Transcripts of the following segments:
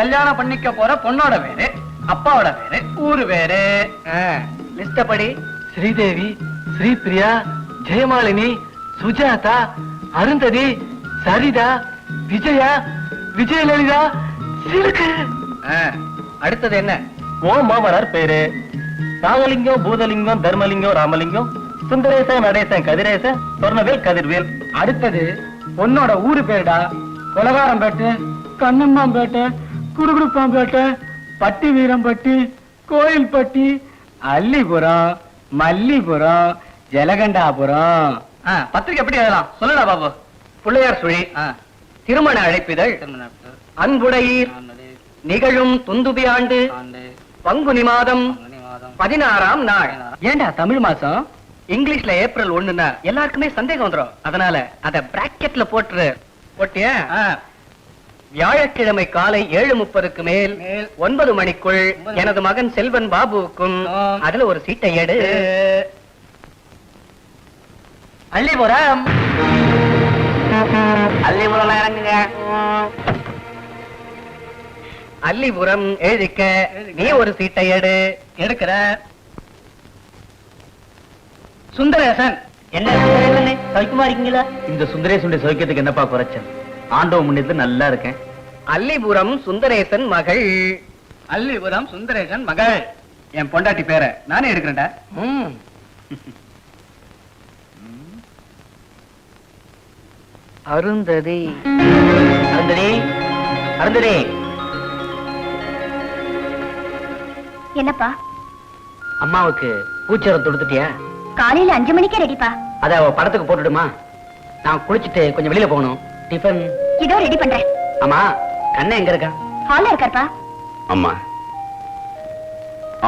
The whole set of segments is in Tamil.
கல்யாணம் பண்ணிக்க போற பொண்ணோட பேரு அப்பாவோட பேரு ஊரு பேரு. லிஸ்ட படி. ஸ்ரீதேவி ஸ்ரீபிரியா ஜெயமாலினி சுஜாதா அருந்ததி சரிதா விஜயா விஜயலலிதா சிலுக்கு அடுத்தது என்ன? ஓ மாமனார் பேரு. நாகலிங்கம் பூதலிங்கம் தர்மலிங்கம் ராமலிங்கம் சுந்தரேசன் நடேசன் கதிரேசன் சொர்ணவேல் கதிர்வேல். அடுத்தது பொண்ணோட ஊரு பேருடா. கொலகாரம்பேட்டு கண்ணம்மாம்பேட்டை குடுகுடுப்பாம்பேட்டை பட்டி வீரம்பட்டி கோயில்பட்டி அல்லிபுரம் மல்லிபுரம் ஜலகண்டாபுரம். பத்திரிக்கை எப்படி எழுதலாம்? சொல்லுடா பாபு. பிள்ளையார் சுழி திருமண அழைப்பிதழ். அன்புடையீர் நிகழும் துந்துபி ஆண்டு. பங்குனி மாதம். பதினாறாம் நாள். ஏண்டா தமிழ் மாசம்? இங்கிலீஷ்ல ஏப்ரல் ஒண்ணுன்னா எல்லாருக்குமே சந்தேகம் வந்துரும். அதனால அத பிராக்கெட்ல போட்டுரு. போட்டியா? வியாழக்கிழமை காலை ஏழு முப்பதுக்கு மேல் ஒன்பது மணிக்குள் எனது மகன் செல்வன் பாபுவுக்கும் அதுல ஒரு சீட்டை எடு. அள்ளிபுரம் அள்ளிபுரம் இறங்குங்க. அல்லிபுரம் எழுதிக்க நீ ஒரு சீட்டை எடு. எடுக்கிற. சுந்தரேசன். என்ன சௌக்கியமா இருக்கீங்களா? இந்த சுந்தரேசுடைய சௌக்கியத்துக்கு என்னப்பா குறைச்சல்? ஆண்டவ முன்னேற்ற நல்லா இருக்கேன். அல்லிபுரம் சுந்தரேசன் மகள். அல்லிபுரம் சுந்தரேசன் மகள். என் பொண்டாட்டி பேரை நானே எடுக்கிறேன்டா. அருந்ததி. அருந்ததி அருந்ததி. என்னப்பா? அம்மாவுக்கு பூச்சரம் தொடுத்துட்டியா காலையில அஞ்சு மணிக்கே ரெடிப்பா அத படத்துக்கு போட்டுடுமா? நான் குளிச்சிட்டு கொஞ்சம் வெளியில போகணும். டிஃபன். இதோ ரெடி பண்றேன். ஆமா கண்ணன் எங்க இருக்கான் ஹால்ல இருக்காருப்பா. அம்மா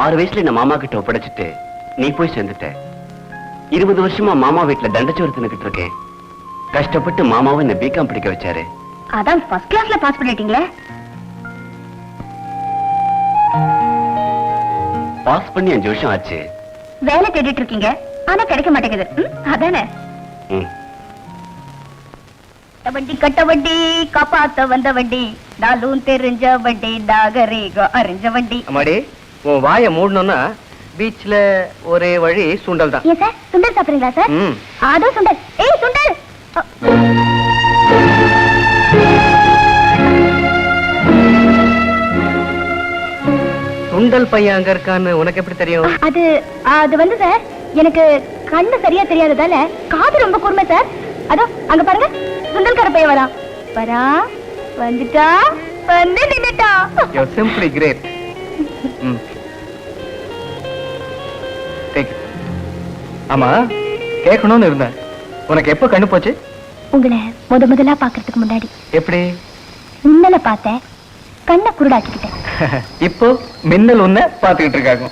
ஆறு வயசுல நான் மாமா கிட்ட ஒப்படைச்சிட்டு நீ போய் சேர்ந்துட்ட. இருபது வருஷமா மாமா வீட்டுல தண்டச்சோறு தின்னுக்கிட்டு இருக்கேன். கஷ்டப்பட்டு மாமாவும் என்ன பிகாம் படிக்க வச்சாரு. அதான் ஃபர்ஸ்ட் கிளாஸ்ல பாஸ் பண்ணிட்டீங்களே? பாஸ் பண்ணி அஞ்சு வருஷம் ஆச்சு. வேலை தேடிட்டு இருக்கீங்க. ஆனா கிடைக்க மாட்டேங்குது. அதானே? ம். கட்ட வண்டி கட்ட வண்டி காப்பாத்த வந்த வண்டி நாளும் தெரிஞ்ச வண்டி நாகரீகம் அறிஞ்ச வண்டி. அம்மாடி உன் வாயை மூடணும்னா பீச்ல ஒரே வழி சுண்டல் தான். ஏன் சார்? சுண்டல் சாப்பிடுறீங்களா சார்? ம். அதோ சுண்டல். ஏய் சுண்டல்! அ, சுண்டல் பையன் அங்க இருக்கான்னு உனக்கு எப்படி தெரியும்? அது அது வந்து சார் எனக்கு கண்ணு சரியா தெரியாததால காது ரொம்ப கூர்மை சார். அதோ அங்க பாருங்க. சுண்டல்கார பையன் வரா வரா வந்துட்டா? வந்து நின்னுட்டா. யூ சிம்பிளி கிரேட் ஆமா கேட்கணும்னு இருந்தேன். உனக்கு எப்ப கண்ணு போச்சு? உங்களை முத முதலா பாக்குறதுக்கு முன்னாடி. எப்படி? மின்னல பார்த்தேன். கண்ணை குருடாக்கிக்கிட்டேன். இப்போ மின்னல் ஒண்ண பாத்துக்கிட்டு இருக்காங்க.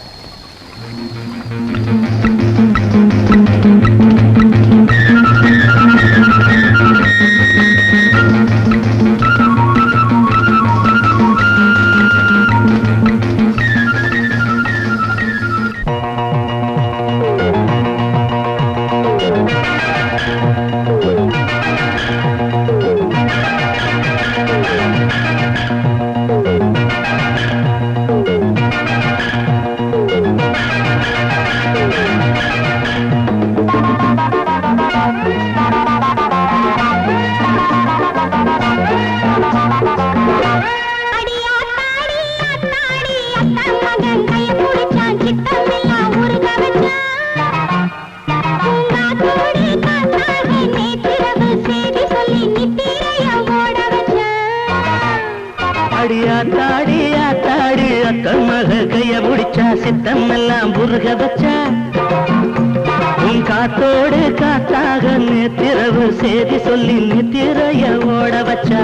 அடியா தாடியா தாடி அத்தன் மக கைய முடிச்சா சித்தம் எல்லாம் புருக வச்சா. உன் காத்தோடு காத்தாக நேத்திரவு செய்தி சொல்லி நித்திரைய ஓட வச்சா.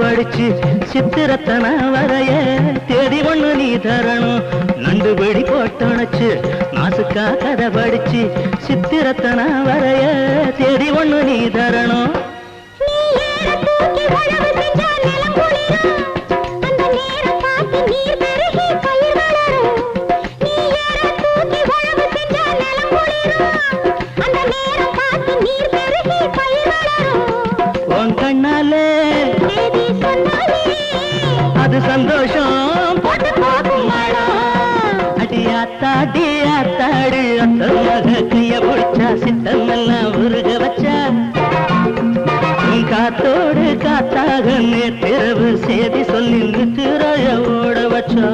வடிச்சு கதை சித்திரத்தன வரைய தேடி ஒண்ணு நீ தரணும். நண்டு வெடி போட்டணச்சு. நாசுக்கா கதை படிச்சு சித்திரத்தனா வரைய தேடி ஒண்ணு நீ தரணும். அத்தாடி ஆத்தாடி அத்தமாக கைய பிடிச்சா சித்தமெல்லாம் உருக வச்சா. காத்தோடு காத்தாக நேற்றிரவு செய்தி சொல்லி நிற்கிறாய ஓட வச்சா.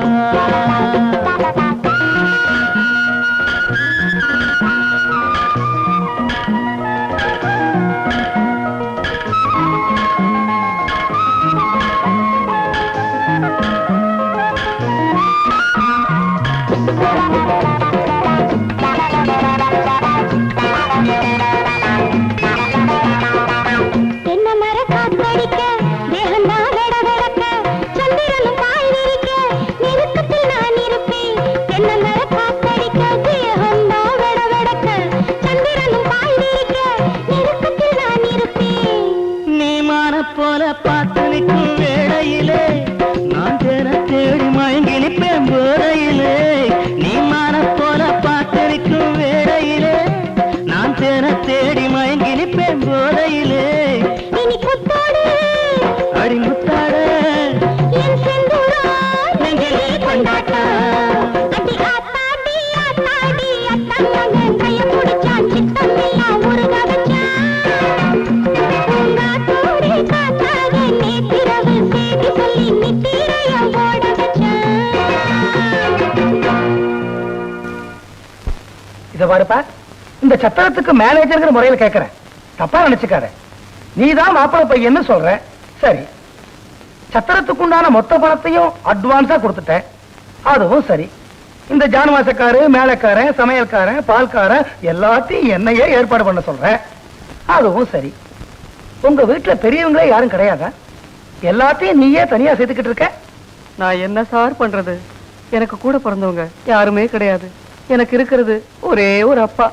இத பாருப்பா இந்த சத்திரத்துக்கு மேனேஜருங்கிற முறையில் கேட்கிறேன் தப்பா நினைச்சுக்காத. நீ தான் மாப்பிள்ள பையன்னு சொல்ற. சரி. சத்திரத்துக்கு உண்டான மொத்த பணத்தையும் அட்வான்ஸா கொடுத்துட்டேன். அதுவும் சரி. இந்த ஜானவாசக்காரு மேலக்காரன் சமையல்காரன் பால்காரன் எல்லாத்தையும் என்னையே ஏற்பாடு பண்ண சொல்றேன் அதுவும் சரி. உங்க வீட்டுல பெரியவங்களே யாரும் கிடையாதா? எல்லாத்தையும் நீயே தனியா சேர்த்துக்கிட்டு இருக்க? நான் என்ன சார் பண்றது? எனக்கு கூட பிறந்தவங்க யாருமே கிடையாது. எனக்கு இருக்கிறது ஒரே ஒரு அப்பா.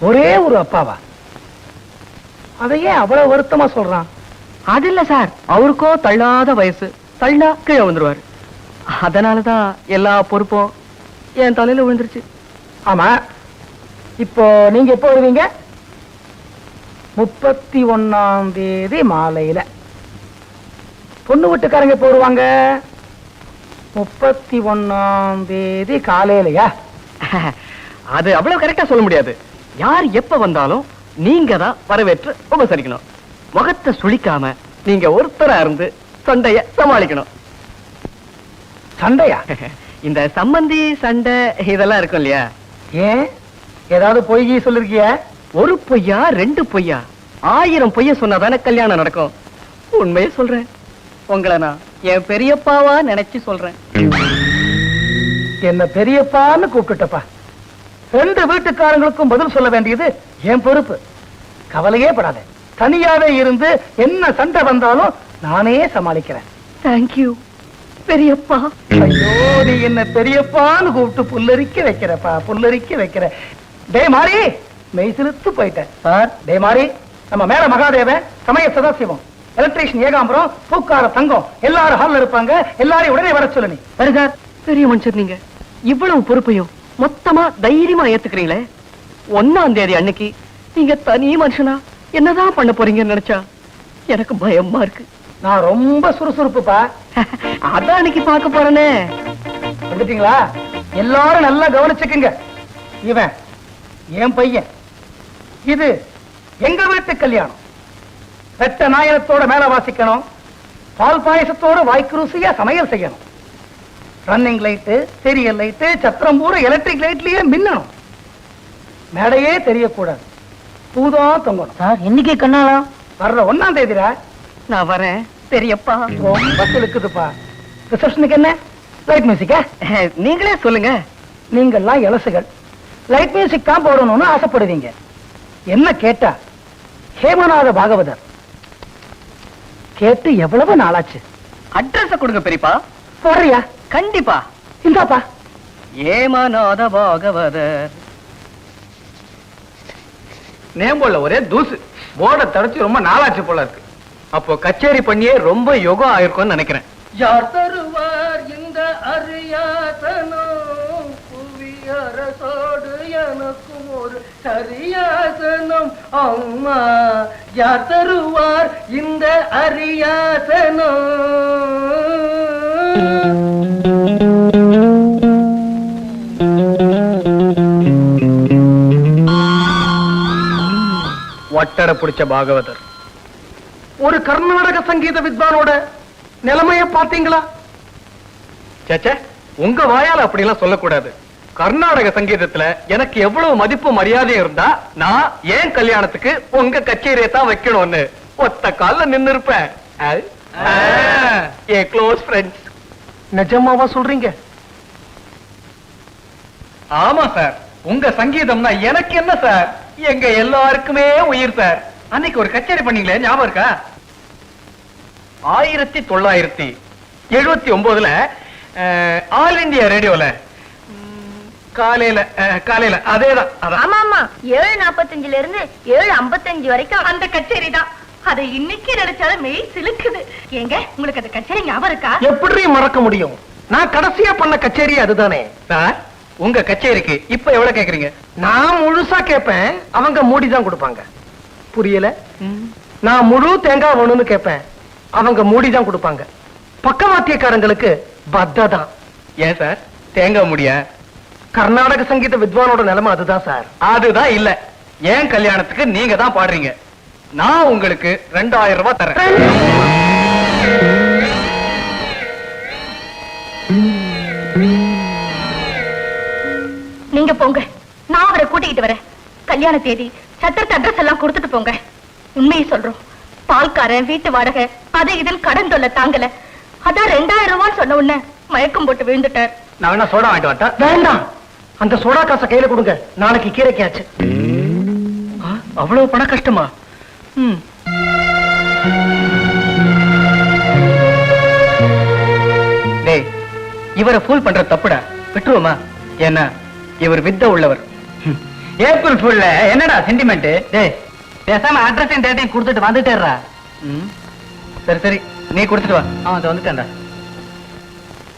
ஒரே ஒரு அப்பாவா? அதையே அவ்வளவு வருத்தமா சொல்றான்? அது இல்ல சார். அவருக்கோ தள்ளாத வயசு. தள்ளா கீழே வந்துருவாரு அதனாலதான் எல்லா பொறுப்பும் என் தலையில விழுந்துருச்சு. ஆமா. இப்போ நீங்க எப்போ வருவீங்க? முப்பத்தி ஒண்ணாம் தேதி மாலையில. பொண்ணு வீட்டுக்காரங்க எப்போ வருவாங்க? முப்பத்தி ஒண்ணாம் தேதி காலையிலயா? அது அவ்வளவு கரெக்டா சொல்ல முடியாது. யார் எப்ப வந்தாலும் நீங்க தான் வரவேற்று உபசரிக்கணும். முகத்தை சுளிக்காம நீங்க ஒருத்தரா இருந்து சண்டைய சமாளிக்கணும். சண்டையா? இந்த சம்பந்தி சண்டை இதெல்லாம் இருக்கும் இல்லையா? ஏன்? ஏதாவது பொய்கி சொல்லிருக்கிய? ஒரு பொய்யா ரெண்டு பொய்யா? ஆயிரம் பொய்ய சொன்னாதானே கல்யாணம் நடக்கும்? உண்மையை சொல்றேன். உங்களை நான் என் பெரியப்பாவா நினைச்சு சொல்றேன். என்ன பெரியப்பான்னு கூப்பிட்டுட்டப்பா. ரெண்டு வீட்டுக்காரங்களுக்கும் பதில் சொல்ல வேண்டியது என் பொறுப்பு. கவலையே படாத. தனியாவே இருந்து என்ன சண்டை வந்தாலும் நானே சமாளிக்கிறேன். தேங்க்யூ பெரியப்பா. ஐயோ நீ என்ன பெரியப்பான்னு கூப்பிட்டு புல்லரிக்க வைக்கிறப்பா புல்லரிக்க வைக்கிற. டே மாறி மெய் சிலுத்து போயிட்டேன் சார் டே மாறி நம்ம மேல மகாதேவன் சமய சதாசிவம். எலக்ட்ரீஷியன் ஏகாம்பரம் பூக்கார தங்கம் எல்லாரும் ஹால்ல இருப்பாங்க. எல்லாரையும் உடனே வர சொல்லு நீ. சரி சார். பெரிய மனுஷர் நீங்க. இவ்வளவு பொறுப்பையும் மொத்தமா தைரியமா ஏத்துக்கிறீங்களே? ஒன்னாம் தேதி அன்னைக்கு நீங்க தனி மனுஷனா? என்னதான் பண்ண போறீங்கன்னு நினைச்சா? எனக்கு பயமா இருக்கு. நான் ரொம்ப சுறுசுறுப்புப்பா. அதான் அன்னைக்கு பார்க்க போறேனே. வந்துட்டீங்களா? எல்லாரும் நல்லா கவனிச்சுக்குங்க. இவன் என் பையன். இது எங்க வீட்டு கல்யாணம். வெட்ட நாயனத்தோட மேல வாசிக்கணும். பால் பாயசத்தோட வாய்க்கு ருசியா சமையல் செய்யணும். ரன்னிங் லைட்டு சீரியல் லைட்டு சத்திரம் பூரா எலக்ட்ரிக் லைட்லயே மின்னணும். மேடையே தெரியக்கூடாது. பூதான் தொங்கணும். சார் இன்னைக்கு கண்ணாலா? வர்ற ஒன்னாம் தேதிடா. நான் வரேன். பெரியப்பா. ரொம்ப இருக்குதுப்பா. ரிசப்ஷனுக்கு என்ன? லைட் மியூசிக்கா நீங்களே சொல்லுங்க. நீங்கெல்லாம் இலசுகள் லைட் மியூசிக் தான் போடணும்னு ஆசைப்படுவீங்க. என்ன கேட்டா ஹேமநாத பாகவதர். கேட்டு எவ்வளவு நாளாச்சு? அட்ரஸ் கொடுங்க பெரியப்பா. போடுறியா? கண்டிப்பா. இந்தாப்பா. ஏமாநாத பாகவதர் நேம்போல ஒரே தூசு. போர்டை தடைச்சு ரொம்ப நாளாச்சு போல இருக்கு. அப்போ கச்சேரி பண்ணியே ரொம்ப யோகம் ஆயிருக்கும்னு நினைக்கிறேன். யார் தருவார் இந்த அரியாசனம் புவி அரசோடு எனக்கும் ஒரு சரியாசனம். அம்மா யார் தருவார் இந்த அரியாசனம்? ஒட்டட பிடிச்ச பாகவதர். ஒரு கர்நாடக சங்கீத வித்வானோட நிலைமைய பாத்தீங்களா சேச்சே உங்க வாயால அப்படிலாம் சொல்லக்கூடாது. கர்நாடக சங்கீதத்துல எனக்கு எவ்வளவு மதிப்பு மரியாதையும் இருந்தா நான் ஏன் கல்யாணத்துக்கு உங்க கச்சேரியை தான் வைக்கணும்னு ஒத்த கால்ல நின்னு இருப்பேன் ஏ க்ளோஸ் ஃப்ரெண்ட்ஸ் நிஜமாவா சொல்றீங்க? ஆமா சார் உங்க சங்கீதம்னா எனக்கு என்ன சார் எங்க எல்லாருக்குமே உயிர் சார் அன்னைக்கு ஒரு கச்சேரி பண்ணீங்களே ஞாபகம் இருக்கா? ஆயிரத்தி தொள்ளாயிரத்தி எழுபத்தி ஒன்பதுல ஆல் இந்தியா ரேடியோல காலையில காலையில. அதேதான் ஆமா ஆமா. ஏழு நாப்பத்தஞ்சுல இருந்து ஏழு ஐம்பத்தஞ்சு வரைக்கும் அந்த கச்சேரி தான். அதை இன்னைக்கு நினைச்சாலும் மெய் சிலுக்குது. ஏங்க உங்களுக்கு அந்த கச்சேரி ஞாபகம் இருக்கா? எப்படி மறக்க முடியும்? நான் கடைசியா பண்ண கச்சேரி அதுதானே. சார் உங்க கச்சேரிக்கு இப்ப எவ்வளவு கேக்குறீங்க? நான் முழுசா கேட்பேன் அவங்க மூடி தான் கொடுப்பாங்க. புரியல? நான் முழு தேங்காய் வேணும்னு கேட்பேன் அவங்க மூடி தான் கொடுப்பாங்க. பக்கவாத்தியக்காரங்களுக்கு பத்த தான் ஏன் சார்? தேங்காய் முடிய? கர்நாடக சங்கீத வித்வானோட நிலைமை அதுதான் சார். அதுதான் இல்ல. ஏன் கல்யாணத்துக்கு நீங்க தான் பாடுறீங்க. நான் உங்களுக்கு ரெண்டாயிரம் ரூபாய் தரேன். நீங்க போங்க. நான் அவரை கூட்டிக்கிட்டு வரேன். கல்யாண தேதி சத்திரத்து அட்ரஸ் எல்லாம் கொடுத்துட்டு போங்க. உண்மையை சொல்றோம். பால்காரன் வீட்டு வாடகை அதை இதில் கடன் தொல்லை தாங்கல. அதான் ரெண்டாயிரம் ரூபான்னு சொன்ன உடனே மயக்கம் போட்டு விழுந்துட்டார். நான் வேணா சோடா வாங்கிட்டு வரட்டா? வேண்டாம். அந்த சோடா காசை கையில கொடுங்க. நாளைக்கு கீரைக்காச்சு. அவ்வளவு பண கஷ்டமா? ம். டேய் இவரை ஃபூல் பண்ற தப்புடா. விட்டுருவோமா? ஏன்னா இவர் வித்த உள்ளவர். ஏப்ரல் ஃபுல்ல என்னடா சென்டிமெண்ட் டேய் பேசாம அட்ரஸையும் டேட்டையும் கொடுத்துட்டு வந்துட்டேறா சரி சரி நீ கொடுத்துட்டு வா. அவன் வந்துட்டேன்டா.